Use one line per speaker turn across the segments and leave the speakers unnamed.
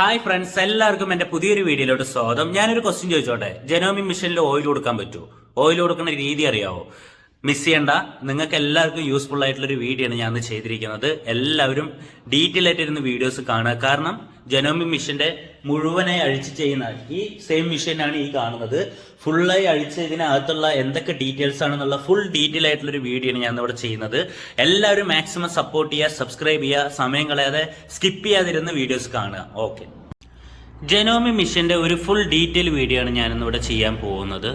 Hi friends എല്ലാവർക്കും എന്റെ പുതിയൊരു വീഡിയോയിലോട്ട് സ്വാഗതം. ഞാനൊരു ക്വസ്റ്റ്യൻ ചോദിച്ചോട്ടെ? ജനോമി മിഷനിൽ ഓയിൽ കൊടുക്കാൻ പറ്റുമോ? ഓയിൽ കൊടുക്കുന്ന രീതി അറിയാവോ? മിസ് ചെയ്യണ്ട. നിങ്ങൾക്ക് എല്ലാവർക്കും യൂസ്ഫുൾ ആയിട്ടുള്ള ഒരു വീഡിയോ ആണ് ഞാൻ ചെയ്തിരിക്കുന്നത്. എല്ലാവരും ഡീറ്റെയിൽ ആയിട്ട് ഇരുന്ന് വീഡിയോസ് കാണുക. കാരണം ജനോമി മിഷന്റെ മുഴുവനായി അഴിച്ച് ചെയ്യുന്ന ഈ സെയിം മിഷനാണ് ഈ കാണുന്നത്. ഫുള്ളായി അഴിച്ച് ഇതിനകത്തുള്ള എന്തൊക്കെ ഡീറ്റെയിൽസ് ആണെന്നുള്ള ഫുൾ ഡീറ്റെയിൽ ആയിട്ടുള്ള ഒരു വീഡിയോ ആണ് ഞാൻ ഇവിടെ ചെയ്യുന്നത്. എല്ലാവരും മാക്സിമം സപ്പോർട്ട് ചെയ്യുക സബ്സ്ക്രൈബ് ചെയ്യുക സമയം കളയാതെ സ്കിപ്പ് ചെയ്യാതിരുന്ന് വീഡിയോസ് കാണുക. ഓക്കെ ജനോമി മിഷന്റെ ഒരു ഫുൾ ഡീറ്റെയിൽ വീഡിയോ ആണ് ഞാനിന്നിവിടെ ചെയ്യാൻ പോകുന്നത്.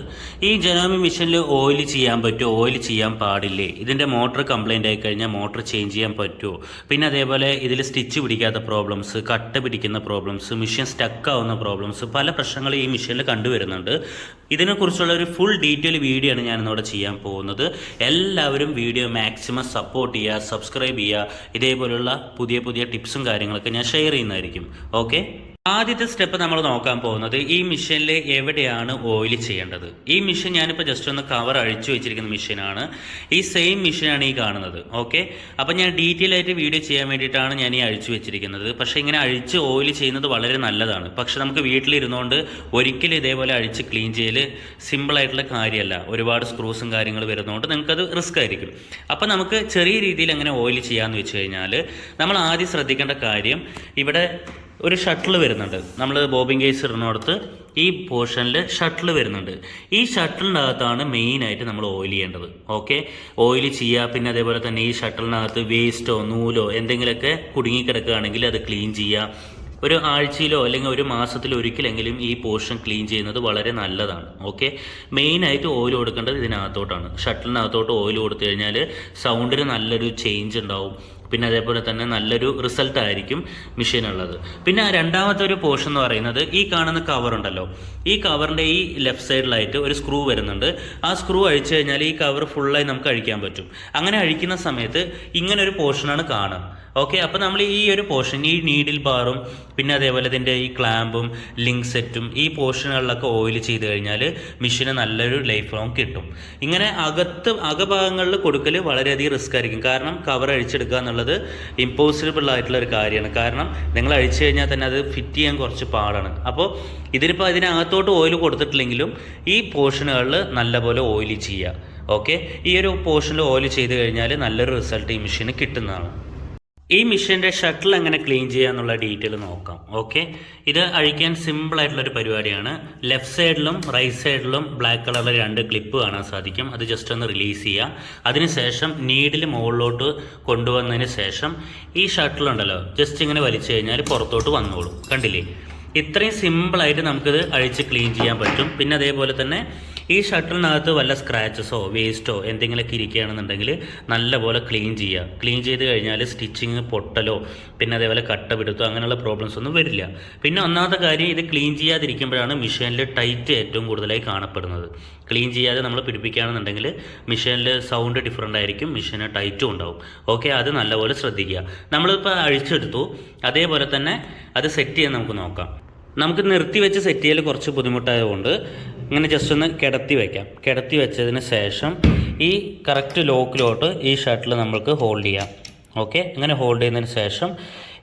ഈ ജനോമി മിഷനിൽ ഓയിൽ ചെയ്യാൻ പറ്റുമോ? ഓയിൽ ചെയ്യാൻ പാടില്ലേ? ഇതിന്റെ മോട്ടർ കംപ്ലൈന്റ് ആയി കഴിഞ്ഞാൽ മോട്ടർ ചേഞ്ച് ചെയ്യാൻ പറ്റുമോ? പിന്നെ അതേപോലെ ഇതിൽ സ്റ്റിച്ച് പിടിക്കാത്ത പ്രോബ്ലംസ് കട്ട് പിടിക്കുന്ന പ്രോബ്ലംസ് മിഷൻ സ്റ്റക്ക് ആവുന്ന പ്രോബ്ലംസ് പല പ്രശ്നങ്ങൾ ഈ മിഷനിൽ കണ്ടുവരുന്നുണ്ട്. ഇതിനെക്കുറിച്ചുള്ള ഒരു ഫുൾ ഡീറ്റെയിൽ വീഡിയോ ആണ് ഞാനിന്നിവിടെ ചെയ്യാൻ പോകുന്നത്. എല്ലാവരും വീഡിയോ മാക്സിമം സപ്പോർട്ട് ചെയ്യുക സബ്സ്ക്രൈബ് ചെയ്യുക. ഇതേപോലുള്ള പുതിയ പുതിയ ടിപ്സും കാര്യങ്ങളൊക്കെ ഞാൻ ഷെയർ ചെയ്യുന്നതായിരിക്കും. ഓക്കെ ആദ്യത്തെ സ്റ്റെപ്പ് നമ്മൾ നോക്കാൻ പോകുന്നത് ഈ മിഷനിൽ എവിടെയാണ് ഓയിൽ ചെയ്യേണ്ടത്? ഈ മിഷൻ ഞാനിപ്പോൾ ജസ്റ്റ് ഒന്ന് കവർ അഴിച്ചു വെച്ചിരിക്കുന്ന മിഷനാണ് ഈ സെയിം മിഷനാണ് ഈ കാണുന്നത്. ഓക്കെ അപ്പം ഞാൻ ഡീറ്റെയിൽ ആയിട്ട് വീഡിയോ ചെയ്യാൻ വേണ്ടിയിട്ടാണ് ഞാൻ ഈ അഴിച്ചു വെച്ചിരിക്കുന്നത്. പക്ഷേ ഇങ്ങനെ അഴിച്ച് ഓയിൽ ചെയ്യുന്നത് വളരെ നല്ലതാണ്. പക്ഷെ നമുക്ക് വീട്ടിലിരുന്നുകൊണ്ട് ഒരിക്കലും ഇതേപോലെ അഴിച്ച് ക്ലീൻ ചെയ്യൽ സിമ്പിൾ ആയിട്ടുള്ള കാര്യമല്ല ഒരുപാട് സ്ക്രൂസും കാര്യങ്ങൾ വരുന്നതുകൊണ്ട് നിങ്ങൾക്കത് റിസ്ക് ആയിരിക്കും. അപ്പം നമുക്ക് ചെറിയ രീതിയിൽ എങ്ങനെ ഓയിൽ ചെയ്യാമെന്ന് വെച്ച് കഴിഞ്ഞാൽ നമ്മൾ ആദ്യം ശ്രദ്ധിക്കേണ്ട കാര്യം ഇവിടെ ഒരു ഷട്ടിൽ വരുന്നുണ്ട്. നമ്മൾ ബോബിങ് കേസ് ഇടുന്നിടത്ത് ഈ പോർഷനിൽ ഷട്ടിൽ വരുന്നുണ്ട്. ഈ ഷട്ടിലിനകത്താണ് മെയിനായിട്ട് നമ്മൾ ഓയിൽ ചെയ്യേണ്ടത്. ഓക്കെ ഓയിൽ ചെയ്യുക പിന്നെ അതേപോലെ തന്നെ ഈ ഷട്ടിലിനകത്ത് വേസ്റ്റോ നൂലോ എന്തെങ്കിലുമൊക്കെ കുടുങ്ങിക്കിടക്കുകയാണെങ്കിൽ അത് ക്ലീൻ ചെയ്യുക ഒരു ആഴ്ചയിലോ അല്ലെങ്കിൽ ഒരു മാസത്തിലോ ഒരിക്കലെങ്കിലും ഈ പോർഷൻ ക്ലീൻ ചെയ്യുന്നത് വളരെ നല്ലതാണ്. ഓക്കെ മെയിനായിട്ട് ഓയിൽ കൊടുക്കേണ്ടത് ഇതിനകത്തോട്ടാണ്. ഷട്ടിലിനകത്തോട്ട് ഓയിൽ കൊടുത്തു കഴിഞ്ഞാൽ സൗണ്ടിന് നല്ലൊരു ചേഞ്ച് ഉണ്ടാവും. പിന്നെ അതേപോലെ തന്നെ നല്ലൊരു റിസൾട്ട് ആയിരിക്കും മെഷീനുള്ളത് പിന്നെ രണ്ടാമത്തെ ഒരു പോർഷൻ എന്ന് പറയുന്നത് ഈ കാണുന്ന കവർ ഉണ്ടല്ലോ. ഈ കവറിന്റെ ഈ ലെഫ്റ്റ് സൈഡിലായിട്ട് ഒരു സ്ക്രൂ വരുന്നുണ്ട്. ആ സ്ക്രൂ അഴിച്ചു കഴിഞ്ഞാൽ ഈ കവർ ഫുള്ളായി നമുക്ക് അഴിക്കാൻ പറ്റും. അങ്ങനെ അഴിക്കുന്ന സമയത്ത് ഇങ്ങനെ ഒരു പോർഷനാണ് കാണുക. ഓക്കെ അപ്പോൾ നമ്മൾ ഈ ഒരു പോർഷൻ ഈ നീഡിൽ ബാറും പിന്നെ അതേപോലെ ഇതിന്റെ ഈ ക്ലാമ്പും ലിങ്ക് സെറ്റും ഈ പോർഷനുകളിലൊക്കെ ഓയിൽ ചെയ്ത് കഴിഞ്ഞാൽ മെഷീന് നല്ലൊരു ലൈഫ് ലോങ് കിട്ടും. ഇങ്ങനെ അകത്ത് അകഭാഗങ്ങളിൽ കൊടുക്കൽ വളരെയധികം റിസ്ക് ആയിരിക്കും. കാരണം കവർ അഴിച്ചെടുക്കുക എന്നുള്ളത് ഇമ്പോസിബിൾ ആയിട്ടുള്ള ഒരു കാര്യമാണ്. കാരണം നിങ്ങൾ അഴിച്ചു കഴിഞ്ഞാൽ തന്നെ അത് ഫിറ്റ് ചെയ്യാൻ കുറച്ച് പാടാണ്. അപ്പോൾ ഇതിനിപ്പോൾ അതിനകത്തോട്ട് ഓയിൽ കൊടുത്തിട്ടില്ലെങ്കിലും ഈ പോർഷനുകളിൽ നല്ലപോലെ ഓയിൽ ചെയ്യുക. ഓക്കെ ഈ ഒരു പോർഷനിൽ ഓയിൽ ചെയ്ത് കഴിഞ്ഞാൽ നല്ലൊരു റിസൾട്ട് ഈ മെഷീന് കിട്ടുന്നതാണ്. ഈ മെഷീന്റെ ഷട്ടിൽ എങ്ങനെ ക്ലീൻ ചെയ്യുക എന്നുള്ള ഡീറ്റെയിൽ നോക്കാം. ഓക്കെ ഇത് അഴിക്കാൻ സിമ്പിൾ ആയിട്ടുള്ള ഒരു പരിപാടിയാണ്. ലെഫ്റ്റ് സൈഡിലും റൈറ്റ് സൈഡിലും ബ്ലാക്ക് കളറിലെ രണ്ട് ക്ലിപ്പ് കാണാൻ സാധിക്കും. അത് ജസ്റ്റ് ഒന്ന് റിലീസ് ചെയ്യുക അതിനുശേഷം നീഡിൽ മുകളിലോട്ട് കൊണ്ടുവന്നതിന് ശേഷം ഈ ഷട്ടിലുണ്ടല്ലോ ജസ്റ്റ് ഇങ്ങനെ വലിച്ചു കഴിഞ്ഞാൽ പുറത്തോട്ട് വന്നോളും. കണ്ടില്ലേ? ഇത്രയും സിമ്പിളായിട്ട് നമുക്കിത് അഴിച്ച് ക്ലീൻ ചെയ്യാൻ പറ്റും. പിന്നെ അതേപോലെ തന്നെ ഈ ഷട്ടിലിനകത്ത് വല്ല സ്ക്രാച്ചസോ വേസ്റ്റോ എന്തെങ്കിലുമൊക്കെ ഇരിക്കുകയാണെന്നുണ്ടെങ്കിൽ നല്ലപോലെ ക്ലീൻ ചെയ്യുക. ക്ലീൻ ചെയ്ത് കഴിഞ്ഞാൽ സ്റ്റിച്ചിങ് പൊട്ടലോ പിന്നെ അതേപോലെ കട്ട പിടുത്തോ അങ്ങനെയുള്ള പ്രോബ്ലംസ് ഒന്നും വരില്ല. പിന്നെ ഒന്നാമത്തെ കാര്യം ഇത് ക്ലീൻ ചെയ്യാതിരിക്കുമ്പോഴാണ് മിഷീനിൽ ടൈറ്റ് ഏറ്റവും കൂടുതലായി കാണപ്പെടുന്നത്. ക്ലീൻ ചെയ്യാതെ നമ്മൾ പിടിപ്പിക്കുകയാണെന്നുണ്ടെങ്കിൽ മിഷീനിൽ സൗണ്ട് ഡിഫറെന്റ് ആയിരിക്കും മിഷീന് ടൈറ്റും ഉണ്ടാവും. ഓക്കെ അത് നല്ലപോലെ ശ്രദ്ധിക്കുക. നമ്മളിപ്പോൾ അഴിച്ചെടുത്തു. അതേപോലെ തന്നെ അത് സെറ്റ് ചെയ്യാൻ നമുക്ക് നോക്കാം. നമുക്ക് നിർത്തി വെച്ച് സെറ്റ് ചെയ്യൽ കുറച്ച് ബുദ്ധിമുട്ടായതുകൊണ്ട് ഇങ്ങനെ ജസ്റ്റ് ഒന്ന് കിടത്തി വയ്ക്കാം കിടത്തി വെച്ചതിന് ശേഷം ഈ കറക്റ്റ് ലോക്കിലോട്ട് ഈ ഷട്ടിൽ നമ്മൾക്ക് ഹോൾഡ് ചെയ്യാം. ഓക്കെ ഇങ്ങനെ ഹോൾഡ് ചെയ്യുന്നതിന് ശേഷം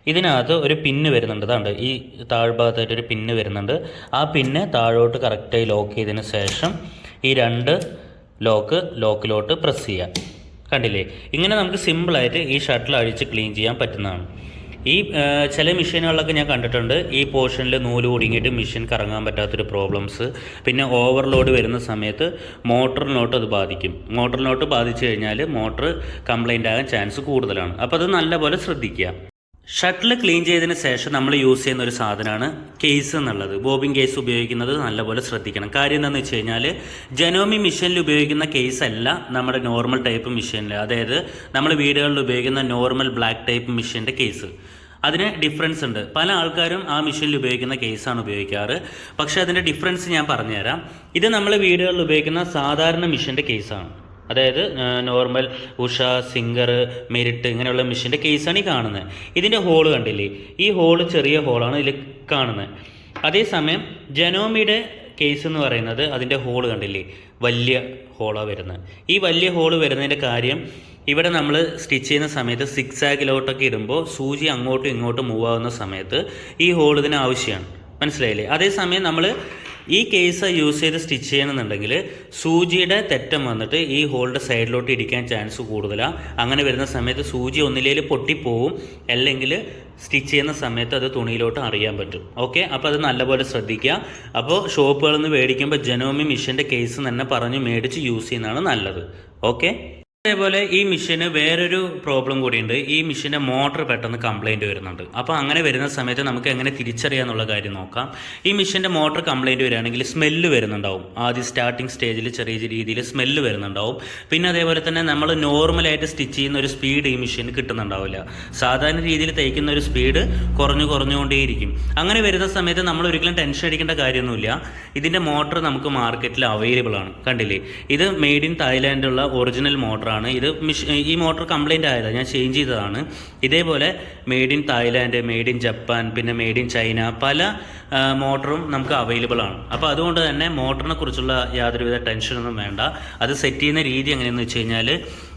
ഇതിനകത്ത് ഒരു പിന്ന് വരുന്നുണ്ട്. അതാണ്ട് ഈ താഴ്ഭാഗത്തായിട്ട് ഒരു പിന്ന് വരുന്നുണ്ട്. ആ പിന്നെ താഴോട്ട് കറക്റ്റായി ലോക്ക് ചെയ്തതിന് ശേഷം ഈ രണ്ട് ലോക്ക് ലോക്കിലോട്ട് പ്രസ് ചെയ്യാം. കണ്ടില്ലേ? ഇങ്ങനെ നമുക്ക് സിമ്പിളായിട്ട് ഈ ഷട്ടിൽ അഴിച്ച് ക്ലീൻ ചെയ്യാൻ പറ്റുന്നതാണ്. ഈ ചില മെഷീനുകളിലൊക്കെ ഞാൻ കണ്ടിട്ടുണ്ട്. ഈ പോർഷനിൽ നൂൽ കുടുങ്ങിയിട്ട് മെഷീൻ കറങ്ങാൻ പറ്റാത്തൊരു പ്രോബ്ലംസ്. പിന്നെ ഓവർലോഡ് വരുന്ന സമയത്ത് മോട്ടറിനോട്ട് അത് ബാധിക്കും. മോട്ടറിനോട്ട് ബാധിച്ചു കഴിഞ്ഞാൽ മോട്ടർ കംപ്ലൈന്റ് ആകാൻ ചാൻസ് കൂടുതലാണ്. അപ്പോൾ അത് നല്ലപോലെ ശ്രദ്ധിക്കുക. ഷട്ടിൽ ക്ലീൻ ചെയ്തതിന് ശേഷം നമ്മൾ യൂസ് ചെയ്യുന്ന ഒരു സാധനമാണ് കേസ് എന്നുള്ളത്. ബോബിൻ കേസ് ഉപയോഗിക്കുന്നത് നല്ലപോലെ ശ്രദ്ധിക്കണം. കാര്യം എന്താണെന്ന് വെച്ച് കഴിഞ്ഞാൽ ജനോമി മെഷീനിൽ ഉപയോഗിക്കുന്ന കേസ് അല്ല നമ്മുടെ നോർമൽ ടൈപ്പ് മെഷീനിൽ അതായത് നമ്മൾ വീടുകളിൽ ഉപയോഗിക്കുന്ന നോർമൽ ബ്ലാക്ക് ടൈപ്പ് മെഷീന്റെ കേസ്. അതിന് ഡിഫറൻസ് ഉണ്ട്. പല ആൾക്കാരും ആ മെഷീനിൽ ഉപയോഗിക്കുന്ന കേസാണ് ഉപയോഗിക്കാറ്. പക്ഷേ അതിന്റെ ഡിഫറൻസ് ഞാൻ പറഞ്ഞുതരാം. ഇത് നമ്മൾ വീടുകളിൽ ഉപയോഗിക്കുന്ന സാധാരണ മെഷീന്റെ കേസാണ്. അതായത് നോർമൽ ഉഷ സിംഗർ മെരിട്ട് ഇങ്ങനെയുള്ള മെഷീന്റെ കേസാണ് ഈ കാണുന്നത്. ഇതിന്റെ ഹോൾ കണ്ടില്ലേ? ഈ ഹോൾ ചെറിയ ഹോളാണ് ഇതിൽ കാണുന്നത്. അതേസമയം ജനോമിയുടെ കേസ് എന്ന് പറയുന്നത് അതിന്റെ ഹോൾ കണ്ടില്ലേ? വലിയ ഹോളാണ് വരുന്നത്. ഈ വലിയ ഹോൾ വരുന്നതിന്റെ കാര്യം ഇവിടെ നമ്മൾ സ്റ്റിച്ച് ചെയ്യുന്ന സമയത്ത് സിക്സ് ആഗിലോട്ടൊക്കെ ഇടുമ്പോൾ സൂചി അങ്ങോട്ടും ഇങ്ങോട്ടും മൂവ് ആവുന്ന സമയത്ത് ഈ ഹോൾ ഇതിന് ആവശ്യമാണ്. മനസ്സിലായില്ലേ? അതേസമയം നമ്മൾ ഈ കേസ് യൂസ് ചെയ്ത് സ്റ്റിച്ച് ചെയ്യണമെന്നുണ്ടെങ്കിൽ സൂചിയുടെ തെറ്റം വന്നിട്ട് ഈ ഹോളിന്റെ സൈഡിലോട്ട് ഇടിക്കാൻ ചാൻസ് കൂടുതലാണ് അങ്ങനെ വരുന്ന സമയത്ത് സൂചി ഒന്നിലേൽ പൊട്ടിപ്പോവും. അല്ലെങ്കിൽ സ്റ്റിച്ച് ചെയ്യുന്ന സമയത്ത് അത് തുണിയിലോട്ട് അറിയാൻ പറ്റും. ഓക്കെ? അപ്പോൾ അത് നല്ലപോലെ ശ്രദ്ധിക്കുക. അപ്പോൾ ഷോപ്പുകളിൽ നിന്ന് മേടിക്കുമ്പോൾ ജനോമി മിഷന്റെ കേസ് തന്നെ പറഞ്ഞ് മേടിച്ച് യൂസ് ചെയ്യുന്നതാണ് നല്ലത്. ഓക്കെ? അതേപോലെ ഈ മെഷീന് വേറൊരു പ്രോബ്ലം കൂടിയുണ്ട്. ഈ മെഷീന്റെ മോട്ടർ പെട്ടെന്ന് കംപ്ലൈന്റ് വരുന്നുണ്ട്. അപ്പോൾ അങ്ങനെ വരുന്ന സമയത്ത് നമുക്ക് എങ്ങനെ തിരിച്ചറിയാന്നുള്ള കാര്യം നോക്കാം. ഈ മെഷീന്റെ മോട്ടർ കംപ്ലൈന്റ് വരികയാണെങ്കിൽ സ്മെല്ല് വരുന്നുണ്ടാവും. ആദ്യം സ്റ്റാർട്ടിംഗ് സ്റ്റേജിൽ ചെറിയ രീതിയിൽ സ്മെല്ല് വരുന്നുണ്ടാവും. പിന്നെ അതേപോലെ തന്നെ നമ്മൾ നോർമലായിട്ട് സ്റ്റിച്ച് ചെയ്യുന്ന ഒരു സ്പീഡ് ഈ മെഷീന് കിട്ടുന്നുണ്ടാവില്ല. സാധാരണ രീതിയിൽ തയ്ക്കുന്ന ഒരു സ്പീഡ് കുറഞ്ഞു കുറഞ്ഞുകൊണ്ടേയിരിക്കും. അങ്ങനെ വരുന്ന സമയത്ത് നമ്മൾ ഒരിക്കലും ടെൻഷൻ അടിക്കേണ്ട കാര്യമൊന്നുമില്ല. ഇതിന്റെ മോട്ടർ നമുക്ക് മാർക്കറ്റിൽ അവൈലബിൾ ആണ്. കണ്ടില്ലേ? ഇത് മെയ്ഡ് ഇൻ തായ്ലാൻഡുള്ള ഒറിജിനൽ മോട്ടറാണ്. ഇത് ഈ മോട്ടർ കംപ്ലൈന്റ് ആയതാണ് ഞാൻ ചേഞ്ച് ചെയ്തതാണ്. ഇതേപോലെ made in Thailand made in Japan പിന്നെ മെയ്ഡ് ഇൻ ചൈന പല മോട്ടറും നമുക്ക് അവൈലബിൾ ആണ്. അപ്പോൾ അതുകൊണ്ട് തന്നെ മോട്ടറിനെ കുറിച്ചുള്ള യാതൊരുവിധ ടെൻഷനൊന്നും വേണ്ട. അത് സെറ്റ് ചെയ്യുന്ന രീതി എങ്ങനെയെന്ന് വെച്ച് കഴിഞ്ഞാൽ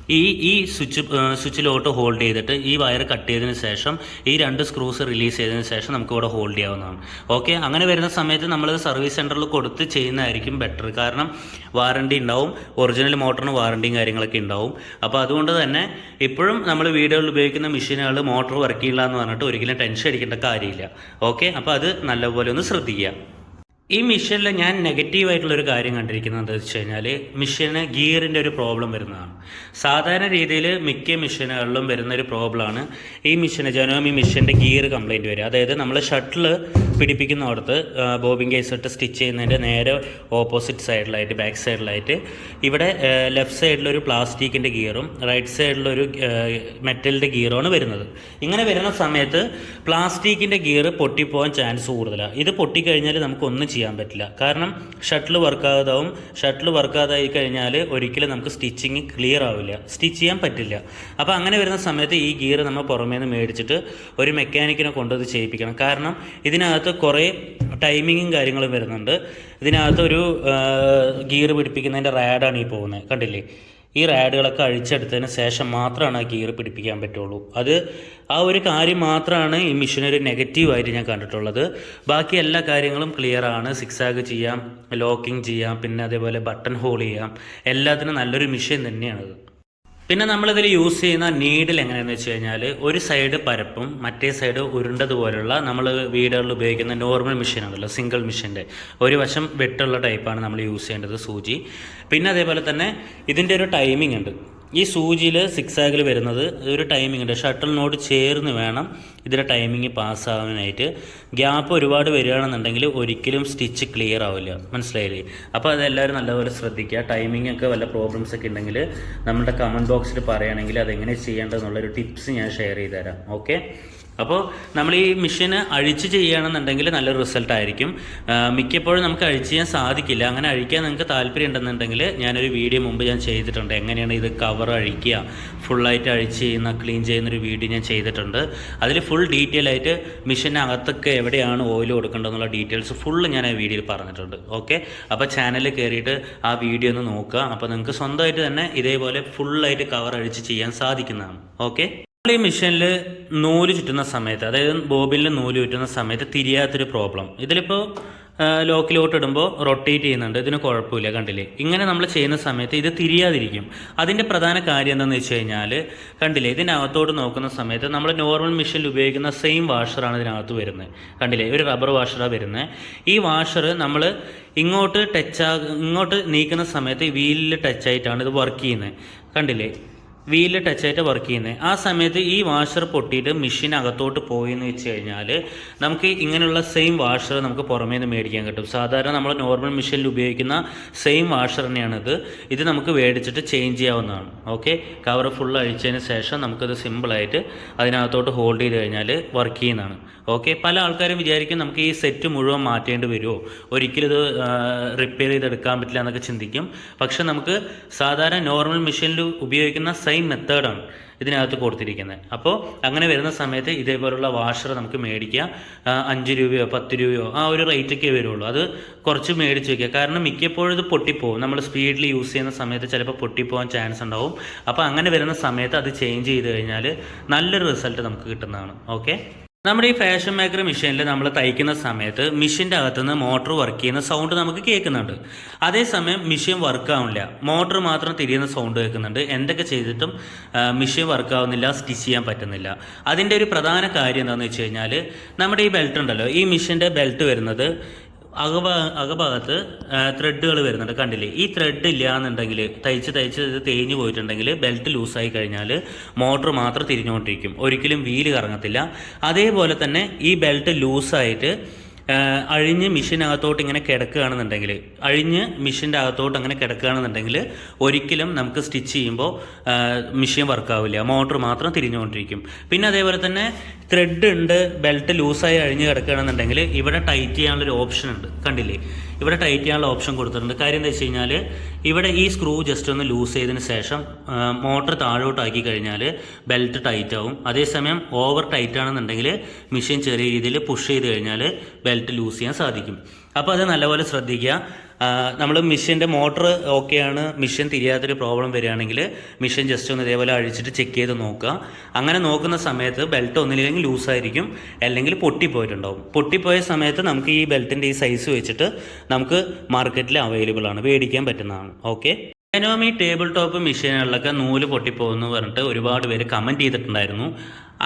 ഈ ഈ സ്വിച്ച് സ്വിച്ചിലോട്ട് ഹോൾഡ് ചെയ്തിട്ട് ഈ വയർ കട്ട് ചെയ്തതിന് ശേഷം ഈ രണ്ട് സ്ക്രൂസ് റിലീസ് ചെയ്തതിന് ശേഷം നമുക്ക് ഇവിടെ ഹോൾഡ് ചെയ്യാവുന്നതാണ്. ഓക്കെ അങ്ങനെ വരുന്ന സമയത്ത് നമ്മൾ സർവീസ് സെന്ററിൽ കൊടുത്ത് ചെയ്യുന്നതായിരിക്കും ബെറ്റർ കാരണം വാറണ്ടി ഉണ്ടാവും ഒറിജിനൽ മോട്ടറിന് വാറണ്ടിയും കാര്യങ്ങളൊക്കെ ഉണ്ടാവും. അപ്പോൾ അതുകൊണ്ട് തന്നെ ഇപ്പോഴും നമ്മൾ വീടുകളിൽ ഉപയോഗിക്കുന്ന മെഷീനുകൾ മോട്ടോർ വർക്ക് ചെയ്യില്ല എന്ന് പറഞ്ഞിട്ട് ഒരിക്കലും ടെൻഷൻ അടിക്കേണ്ട കാര്യമില്ല. ഓക്കെ അപ്പോൾ അത് നല്ലപോലെ ഒന്ന് ശ്രദ്ധിക്കുക. ഈ മിഷനിൽ ഞാൻ നെഗറ്റീവായിട്ടുള്ള ഒരു കാര്യം കണ്ടിരിക്കുന്നത് എന്താ വെച്ച് കഴിഞ്ഞാൽ മിഷന് ഗിയറിന്റെ ഒരു പ്രോബ്ലം വരുന്നതാണ്. സാധാരണ രീതിയിൽ മിക്ക മിഷനുകളിലും വരുന്ന ഒരു പ്രോബ്ലമാണ് ഈ മിഷന് ജനോമി മിഷന്റെ ഗിയർ കംപ്ലൈന്റ് വരിക. അതായത് നമ്മൾ ഷട്ടിൽ പിടിപ്പിക്കുന്നിടത്ത് ബോബിൻ കേസ് ഇട്ട് സ്റ്റിച്ച് ചെയ്യുന്നതിന്റെ നേരെ ഓപ്പോസിറ്റ് സൈഡിലായിട്ട് ബാക്ക് സൈഡിലായിട്ട്. ഇവിടെ ലെഫ്റ്റ് സൈഡിലൊരു പ്ലാസ്റ്റിക്കിന്റെ ഗിയറും റൈറ്റ് സൈഡിലൊരു മെറ്റലിന്റെ ഗിയറുമാണ് വരുന്നത്. ഇങ്ങനെ വരുന്ന സമയത്ത് പ്ലാസ്റ്റിക്കിന്റെ ഗിയർ പൊട്ടിപ്പോകാൻ ചാൻസ് കൂടുതലാണ് ഇത് പൊട്ടിക്കഴിഞ്ഞാൽ നമുക്കൊന്നും ചെയ്യാൻ പറ്റില്ല. കാരണം ഷട്ടിൽ വർക്കാകാതാവും ഷട്ടിൽ വർക്കാതായി കഴിഞ്ഞാൽ ഒരിക്കലും നമുക്ക് സ്റ്റിച്ചിങ് ക്ലിയർ ആവില്ല. സ്റ്റിച്ച് ചെയ്യാൻ പറ്റില്ല. അപ്പോൾ അങ്ങനെ വരുന്ന സമയത്ത് ഈ ഗിയർ നമ്മൾ പുറമേ നിന്ന് മേടിച്ചിട്ട് ഒരു മെക്കാനിക്കിനെ കൊണ്ടുവന്ന് ചെയ്യിപ്പിക്കണം. കാരണം ഇതിനകത്ത് കുറേ ടൈമിങ്ങും കാര്യങ്ങളും വരുന്നുണ്ട്. ഇതിനകത്ത് ഒരു ഗിയർ പിടിപ്പിക്കുന്നതിന്റെ റാഡാണ് ഈ പോകുന്നത്. കണ്ടില്ലേ? ഈ റാഡുകളൊക്കെ അഴിച്ചെടുത്തതിന് ശേഷം മാത്രമാണ് ആ ഗിയർ പിടിപ്പിക്കാൻ പറ്റുള്ളൂ. അത് ആ ഒരു കാര്യം മാത്രമാണ് ഈ മിഷന് ഒരു നെഗറ്റീവായിട്ട് ഞാൻ കണ്ടിട്ടുള്ളത്. ബാക്കി എല്ലാ കാര്യങ്ങളും ക്ലിയർ ആണ്. സിക്സാഗ് ചെയ്യാം ലോക്കിംഗ് ചെയ്യാം പിന്നെ അതേപോലെ ബട്ടൺ ഹോൾ ചെയ്യാം. എല്ലാത്തിനും നല്ലൊരു മിഷൻ തന്നെയാണത്. പിന്നെ നമ്മളിതിൽ യൂസ് ചെയ്യുന്ന നീഡിൽ എങ്ങനെയാണെന്ന് വെച്ച് കഴിഞ്ഞാൽ ഒരു സൈഡ് പരപ്പും മറ്റേ സൈഡ് ഉരുണ്ടതുപോലുള്ള നമ്മൾ വീടുകളിൽ ഉപയോഗിക്കുന്ന നോർമൽ മെഷീൻ ഉണ്ടല്ലോ സിംഗിൾ മെഷീന്റെ ഒരു വശം വെട്ടുള്ള ടൈപ്പാണ് നമ്മൾ യൂസ് ചെയ്യേണ്ടത് സൂചി. പിന്നെ അതേപോലെ തന്നെ ഇതിന്റെ ഒരു ടൈമിംഗ് ഉണ്ട്. ഈ സൂചിയിൽ സിക്സ് ആഗിൽ വരുന്നത് ഒരു ഉണ്ട്. ഷട്ടിലിനോട് ചേർന്ന് വേണം ഇതിന്റെ ടൈമിംഗ് പാസ്സാവാനായിട്ട് ഗ്യാപ്പ് ഒരുപാട് വരികയാണെന്നുണ്ടെങ്കിൽ ഒരിക്കലും സ്റ്റിച്ച് ക്ലിയർ ആവില്ല. മനസ്സിലായില്ലേ? അപ്പോൾ അതെല്ലാവരും നല്ലപോലെ ശ്രദ്ധിക്കുക. ടൈമിംഗ് ഒക്കെ വല്ല പ്രോബ്ലംസ് ഒക്കെ ഉണ്ടെങ്കിൽ നമ്മുടെ കമന്റ് ബോക്സിൽ പറയുകയാണെങ്കിൽ അതെങ്ങനെ ചെയ്യേണ്ടതെന്നുള്ളൊരു ടിപ്സ് ഞാൻ ഷെയർ ചെയ്തുതരാം. ഓക്കെ അപ്പോൾ നമ്മൾ ഈ മെഷീന് അഴിച്ച് ചെയ്യുകയാണെന്നുണ്ടെങ്കിൽ നല്ല റിസൾട്ട് ആയിരിക്കും. മിക്കപ്പോഴും നമുക്ക് അഴിച്ച് ചെയ്യാൻ സാധിക്കില്ല. അങ്ങനെ അഴിക്കാൻ നിങ്ങൾക്ക് താല്പര്യം ഉണ്ടെന്നുണ്ടെങ്കിൽ ഞാനൊരു വീഡിയോ മുമ്പ് ഞാൻ ചെയ്തിട്ടുണ്ട്. എങ്ങനെയാണ് ഇത് കവർ അഴിക്കുക ഫുള്ളായിട്ട് അഴിച്ച് ചെയ്യുന്ന ക്ലീൻ ചെയ്യുന്നൊരു വീഡിയോ ഞാൻ ചെയ്തിട്ടുണ്ട്. അതിൽ ഫുൾ ഡീറ്റെയിൽ ആയിട്ട് മെഷീന്റെ അകത്തൊക്കെ എവിടെയാണ് ഓയിൽ കൊടുക്കേണ്ടതെന്നുള്ള ഡീറ്റെയിൽസ് ഫുള്ള് ഞാൻ ആ വീഡിയോയിൽ പറഞ്ഞിട്ടുണ്ട്. ഓക്കെ അപ്പോൾ ചാനലിൽ കയറിയിട്ട് ആ വീഡിയോ ഒന്ന് നോക്കുക. അപ്പോൾ നിങ്ങൾക്ക് സ്വന്തമായിട്ട് തന്നെ ഇതേപോലെ ഫുള്ളായിട്ട് കവർ അഴിച്ച് ചെയ്യാൻ സാധിക്കുന്നതാണ്. ഓക്കെ ഈ മെഷീനിൽ നൂൽ ചുറ്റുന്ന സമയത്ത് അതായത് ബോബിനിൽ നൂൽ ചുറ്റുന്ന സമയത്ത് തിരിയാത്തൊരു പ്രോബ്ലം. ഇതിലിപ്പോൾ ലോക്കിലോട്ട് ഇടുമ്പോൾ റൊട്ടേറ്റ് ചെയ്യുന്നുണ്ട്. ഇതിന് കുഴപ്പമില്ല കണ്ടില്ലേ? ഇങ്ങനെ നമ്മൾ ചെയ്യുന്ന സമയത്ത് ഇത് തിരിയാതിരിക്കും. അതിന്റെ പ്രധാന കാര്യം എന്താണെന്ന് വെച്ച് കഴിഞ്ഞാൽ കണ്ടില്ലേ? ഇതിനകത്തോട്ട് നോക്കുന്ന സമയത്ത് നമ്മൾ നോർമൽ മെഷീനിൽ ഉപയോഗിക്കുന്ന സെയിം വാഷറാണ് ഇതിനകത്ത് വരുന്നത്. കണ്ടില്ലേ? ഒരു റബ്ബർ വാഷറാണ് വരുന്നത് ഈ വാഷർ നമ്മൾ ഇങ്ങോട്ട് ടച്ച് ഇങ്ങോട്ട് നീക്കുന്ന സമയത്ത് വീലിൽ ടച്ച് ആയിട്ടാണ് ഇത് വർക്ക് ചെയ്യുന്നത്. കണ്ടില്ലേ? വീലിൽ ടച്ചായിട്ട് വർക്ക് ചെയ്യുന്നത് ആ സമയത്ത് ഈ വാഷർ പൊട്ടിയിട്ട് മെഷീൻ അകത്തോട്ട് പോയി എന്ന് വെച്ച് കഴിഞ്ഞാൽ നമുക്ക് ഇങ്ങനെയുള്ള സെയിം വാഷർ നമുക്ക് പുറമേ നിന്ന് മേടിക്കാൻ കിട്ടും. സാധാരണ നമ്മൾ നോർമൽ മെഷീനിൽ ഉപയോഗിക്കുന്ന സെയിം വാഷർ തന്നെയാണിത്. ഇത് നമുക്ക് മേടിച്ചിട്ട് ചേഞ്ച് ചെയ്യാവുന്നതാണ്. ഓക്കെ കവർ ഫുൾ അഴിച്ചതിന് ശേഷം നമുക്കത് സിമ്പിളായിട്ട് അതിനകത്തോട്ട് ഹോൾഡ് ചെയ്ത് കഴിഞ്ഞാൽ വർക്ക് ചെയ്യുന്നതാണ്. ഓക്കെ പല ആൾക്കാരും വിചാരിക്കും നമുക്ക് ഈ സെറ്റ് മുഴുവൻ മാറ്റേണ്ടി വരുമോ ഒരിക്കലും ഇത് റിപ്പയർ ചെയ്തെടുക്കാൻ പറ്റില്ല എന്നൊക്കെ ചിന്തിക്കും. പക്ഷെ നമുക്ക് സാധാരണ നോർമൽ മെഷീനിൽ ഉപയോഗിക്കുന്ന സെയിം സെയിം മെത്തേഡാണ് ഇതിനകത്ത് കൊടുത്തിരിക്കുന്നത്. അപ്പോൾ അങ്ങനെ വരുന്ന സമയത്ത് ഇതേപോലുള്ള വാഷർ നമുക്ക് മേടിക്കുക. അഞ്ച് രൂപയോ പത്ത് രൂപയോ ആ ഒരു റേറ്റൊക്കെ വരുള്ളൂ. അത് കുറച്ച് മേടിച്ച് വയ്ക്കുക കാരണം മിക്കപ്പോഴും ഇത് പൊട്ടിപ്പോവും. നമ്മൾ സ്പീഡിൽ യൂസ് ചെയ്യുന്ന സമയത്ത് ചിലപ്പോൾ പൊട്ടിപ്പോകാൻ ചാൻസ് ഉണ്ടാവും. അപ്പോൾ അങ്ങനെ വരുന്ന സമയത്ത് അത് ചേഞ്ച് ചെയ്ത് കഴിഞ്ഞാൽ നല്ലൊരു റിസൾട്ട് നമുക്ക് കിട്ടുന്നതാണ്. ഓക്കെ നമ്മുടെ ഈ ഫാഷൻ മേക്കർ മെഷീനിൽ നമ്മൾ തയ്ക്കുന്ന സമയത്ത് മെഷീന്റെ അകത്തുനിന്ന് മോട്ടർ വർക്ക് ചെയ്യുന്ന സൗണ്ട് നമുക്ക് കേൾക്കുന്നുണ്ട്. അതേസമയം മെഷീൻ വർക്ക് ആവുന്നില്ല. മോട്ടർ മാത്രം തിരിയുന്ന സൗണ്ട് കേൾക്കുന്നുണ്ട്. എന്തൊക്കെ ചെയ്തിട്ടും മെഷീൻ വർക്ക് ആവുന്നില്ല സ്റ്റിച്ച് ചെയ്യാൻ പറ്റുന്നില്ല. അതിന്റെ ഒരു പ്രധാന കാര്യം എന്താണെന്ന് വെച്ച് കഴിഞ്ഞാൽ നമ്മുടെ ഈ ബെൽറ്റ് ഉണ്ടല്ലോ. ഈ മെഷീന്റെ ബെൽറ്റ് വരുന്നത് അകഭാ അകഭാഗത്ത് ത്രെഡുകൾ വരുന്നുണ്ട്. കണ്ടില്ലേ? ഈ ത്രെഡ് ഇല്ല എന്നുണ്ടെങ്കിൽ തയ്ച്ച് തയ്ച്ച് ഇത് തേഞ്ഞ് പോയിട്ടുണ്ടെങ്കിൽ ബെൽറ്റ് ലൂസായി കഴിഞ്ഞാൽ മോട്ടർ മാത്രം തിരിഞ്ഞുകൊണ്ടിരിക്കും. ഒരിക്കലും വീൽ കറങ്ങത്തില്ല. അതേപോലെ തന്നെ ഈ ബെൽറ്റ് ലൂസായിട്ട് അഴിഞ്ഞ് മിഷീനകത്തോട്ട് ഇങ്ങനെ കിടക്കുകയാണെന്നുണ്ടെങ്കിൽ അഴിഞ്ഞ് മിഷീന്റെ അകത്തോട്ട് അങ്ങനെ കിടക്കുകയാണെന്നുണ്ടെങ്കിൽ ഒരിക്കലും നമുക്ക് സ്റ്റിച്ച് ചെയ്യുമ്പോൾ മിഷീൻ വർക്കാവില്ല. മോട്ടർ മാത്രം തിരിഞ്ഞുകൊണ്ടിരിക്കും. പിന്നെ അതേപോലെ തന്നെ ത്രെഡ് ഉണ്ട് ബെൽറ്റ് ലൂസായി അഴിഞ്ഞ് കിടക്കുകയാണെന്നുണ്ടെങ്കിൽ ഇവിടെ ടൈറ്റ് ചെയ്യാനുള്ളൊരു ഓപ്ഷൻ ഉണ്ട്. കണ്ടില്ലേ? ഇവിടെ ടൈറ്റ് ചെയ്യാനുള്ള ഓപ്ഷൻ കൊടുത്തിട്ടുണ്ട്. കാര്യം എന്താ വെച്ച് കഴിഞ്ഞാൽ ഇവിടെ ഈ സ്ക്രൂ ജസ്റ്റ് ഒന്ന് ലൂസ് ചെയ്തതിന് ശേഷം മോട്ടർ താഴോട്ടാക്കി കഴിഞ്ഞാൽ ബെൽറ്റ് ടൈറ്റ് ആവും. അതേസമയം ഓവർ ടൈറ്റ് ആണെന്നുണ്ടെങ്കിൽ മെഷീൻ ചെറിയ രീതിയിൽ പുഷ് ചെയ്ത് കഴിഞ്ഞാൽ ബെൽറ്റ് ലൂസ് ചെയ്യാൻ സാധിക്കും. അപ്പോൾ അത് നല്ലപോലെ ശ്രദ്ധിക്കുക. നമ്മൾ മിഷ്യന്റെ മോട്ടർ ഓക്കെയാണ് മിഷ്യൻ തിരിയാത്തൊരു പ്രോബ്ലം വരികയാണെങ്കിൽ മിഷ്യൻ ജസ്റ്റ് ഒന്ന് ഇതേപോലെ അഴിച്ചിട്ട് ചെക്ക് ചെയ്ത് നോക്കുക. അങ്ങനെ നോക്കുന്ന സമയത്ത് ബെൽറ്റ് ഒന്നില്ലെങ്കിൽ ലൂസായിരിക്കും അല്ലെങ്കിൽ പൊട്ടിപ്പോയിട്ടുണ്ടാവും. പൊട്ടിപ്പോയ സമയത്ത് നമുക്ക് ഈ ബെൽറ്റിന്റെ ഈ സൈസ് വെച്ചിട്ട് നമുക്ക് മാർക്കറ്റിൽ അവൈലബിൾ ആണ് മേടിക്കാൻ പറ്റുന്നതാണ്. ഓക്കെ എനോമി ടേബിൾ ടോപ്പ് മെഷീനുകളിലൊക്കെ നൂൽ പൊട്ടിപ്പോകുന്നു പറഞ്ഞിട്ട് ഒരുപാട് പേര് കമന്റ് ചെയ്തിട്ടുണ്ടായിരുന്നു.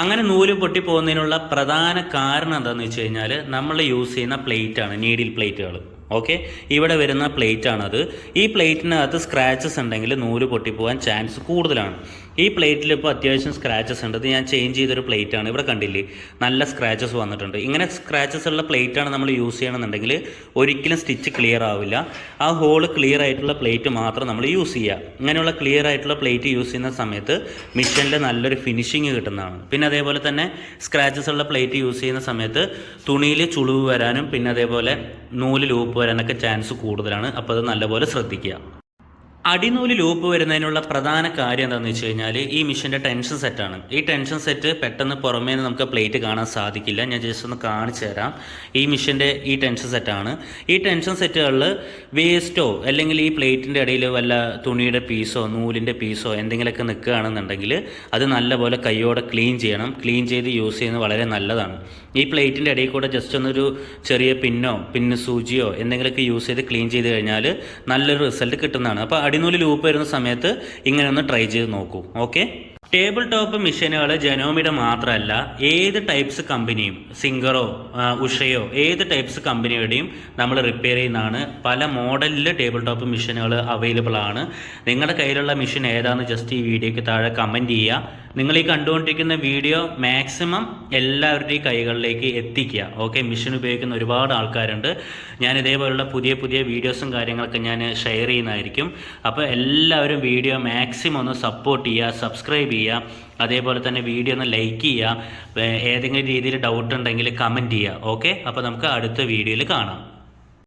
അങ്ങനെ നൂൽ പൊട്ടിപ്പോകുന്നതിനുള്ള പ്രധാന കാരണം എന്താണെന്ന് വെച്ച് കഴിഞ്ഞാൽ നമ്മൾ യൂസ് ചെയ്യുന്ന പ്ലേറ്റാണ് നീഡിൽ പ്ലേറ്റുകൾ ഓക്കെ ഇവിടെ വരുന്ന പ്ലേറ്റ് ആണത്. ഈ പ്ലേറ്റിനകത്ത് സ്ക്രാച്ചസ് ഉണ്ടെങ്കിൽ നൂൽ പൊട്ടിപ്പോകാൻ ചാൻസ് കൂടുതലാണ്. ഈ പ്ലേറ്റിൽ ഇപ്പോൾ അത്യാവശ്യം സ്ക്രാച്ചസ് ഉണ്ട്. ഇത് ഞാൻ ചേഞ്ച് ചെയ്തൊരു പ്ലേറ്റ് ആണ്. ഇവിടെ കണ്ടില്ലേ? നല്ല സ്ക്രാച്ചസ് വന്നിട്ടുണ്ട്. ഇങ്ങനെ സ്ക്രാച്ചസ് ഉള്ള പ്ലേറ്റ് ആണ് നമ്മൾ യൂസ് ചെയ്യണമെന്നുണ്ടെങ്കിൽ ഒരിക്കലും സ്റ്റിച്ച് ക്ലിയർ ആവില്ല. ആ ഹോൾ ക്ലിയർ ആയിട്ടുള്ള പ്ലേറ്റ് മാത്രം നമ്മൾ യൂസ് ചെയ്യുക ഇങ്ങനെയുള്ള ക്ലിയർ ആയിട്ടുള്ള പ്ലേറ്റ് യൂസ് ചെയ്യുന്ന സമയത്ത് മിഷനിൽ നല്ലൊരു ഫിനിഷിങ് കിട്ടുന്നതാണ്. പിന്നെ അതേപോലെ തന്നെ സ്ക്രാച്ചസ് ഉള്ള പ്ലേറ്റ് യൂസ് ചെയ്യുന്ന സമയത്ത് തുണിയിൽ ചുളിവ് വരാനും പിന്നെ അതേപോലെ നൂൽ ലൂപ്പ് വരാനൊക്കെ ചാൻസ് കൂടുതലാണ്. അപ്പോൾ അത് നല്ലപോലെ ശ്രദ്ധിക്കുക. അടിനൂൽ ലൂപ്പ് വരുന്നതിനുള്ള പ്രധാന കാര്യം എന്താണെന്ന് വെച്ച് കഴിഞ്ഞാൽ ഈ മിഷീന്റെ ടെൻഷൻ സെറ്റാണ് ഈ ടെൻഷൻ സെറ്റ് പെട്ടെന്ന് പുറമേ നിന്ന് നമുക്ക് പ്ലേറ്റ് കാണാൻ സാധിക്കില്ല. ഞാൻ ജസ്റ്റ് ഒന്ന് കാണിച്ചു തരാം. ഈ മിഷീന്റെ ഈ ടെൻഷൻ സെറ്റാണ് ഈ ടെൻഷൻ സെറ്റുകളിൽ വേസ്റ്റോ അല്ലെങ്കിൽ ഈ പ്ലേറ്റിന്റെ ഇടയിൽ വല്ല തുണിയുടെ പീസോ നൂലിന്റെ പീസോ എന്തെങ്കിലുമൊക്കെ നിൽക്കുകയാണെന്നുണ്ടെങ്കിൽ അത് നല്ലപോലെ കൈയോടെ ക്ലീൻ ചെയ്യണം. ക്ലീൻ ചെയ്ത് യൂസ് ചെയ്യുന്നത് വളരെ നല്ലതാണ്. ഈ പ്ലേറ്റിന്റെ ഇടയിൽ കൂടെ ജസ്റ്റ് ഒന്നൊരു ചെറിയ പിന്നോ പിന്ന് സൂചിയോ എന്തെങ്കിലുമൊക്കെ യൂസ് ചെയ്ത് ക്ലീൻ ചെയ്ത് കഴിഞ്ഞാൽ നല്ലൊരു റിസൾട്ട് കിട്ടുന്നതാണ്. അപ്പോൾ അടിനൂൽ ലൂപ്പ് വരുന്ന സമയത്ത് ഇങ്ങനെ ഒന്ന് ട്രൈ ചെയ്ത് നോക്കൂ. ഓക്കെ ടേബിൾ ടോപ്പ് മെഷീനുകൾ ജനോമിയുടെ മാത്രമല്ല ഏത് ടൈപ്സ് കമ്പനിയും സിംഗറോ ഉഷയോ ഏത് ടൈപ്സ് കമ്പനിയുടെയും നമ്മൾ റിപ്പയർ ചെയ്യുന്നതാണ്. പല മോഡലിൽ ടേബിൾ ടോപ്പ് മെഷീനുകൾ അവൈലബിൾ ആണ്. നിങ്ങളുടെ കയ്യിലുള്ള മെഷീൻ ഏതാണെന്ന് ജസ്റ്റ് ഈ വീഡിയോയ്ക്ക് താഴെ കമന്റ് ചെയ്യുക നിങ്ങൾ ഈ കണ്ടുകൊണ്ടിരിക്കുന്ന വീഡിയോ മാക്സിമം എല്ലാവരുടെയും കൈകളിലേക്ക് എത്തിക്കുക. ഓക്കെ മെഷീൻ ഉപയോഗിക്കുന്ന ഒരുപാട് ആൾക്കാരുണ്ട്. ഞാൻ ഇതേപോലുള്ള പുതിയ പുതിയ വീഡിയോസും കാര്യങ്ങളൊക്കെ ഞാൻ ഷെയർ ചെയ്യുന്നതായിരിക്കും. അപ്പോൾ എല്ലാവരും വീഡിയോ മാക്സിമം ഒന്ന് സപ്പോർട്ട് ചെയ്യുക സബ്സ്ക്രൈബ് ചെയ്യുക. അതേപോലെ തന്നെ വീഡിയോ ഒന്ന് ലൈക്ക് ചെയ്യുക. ഏതെങ്കിലും രീതിയിൽ ഡൗട്ട് ഉണ്ടെങ്കിൽ കമന്റ് ചെയ്യുക. ഓക്കെ അപ്പോൾ നമുക്ക് അടുത്ത വീഡിയോയിൽ കാണാം.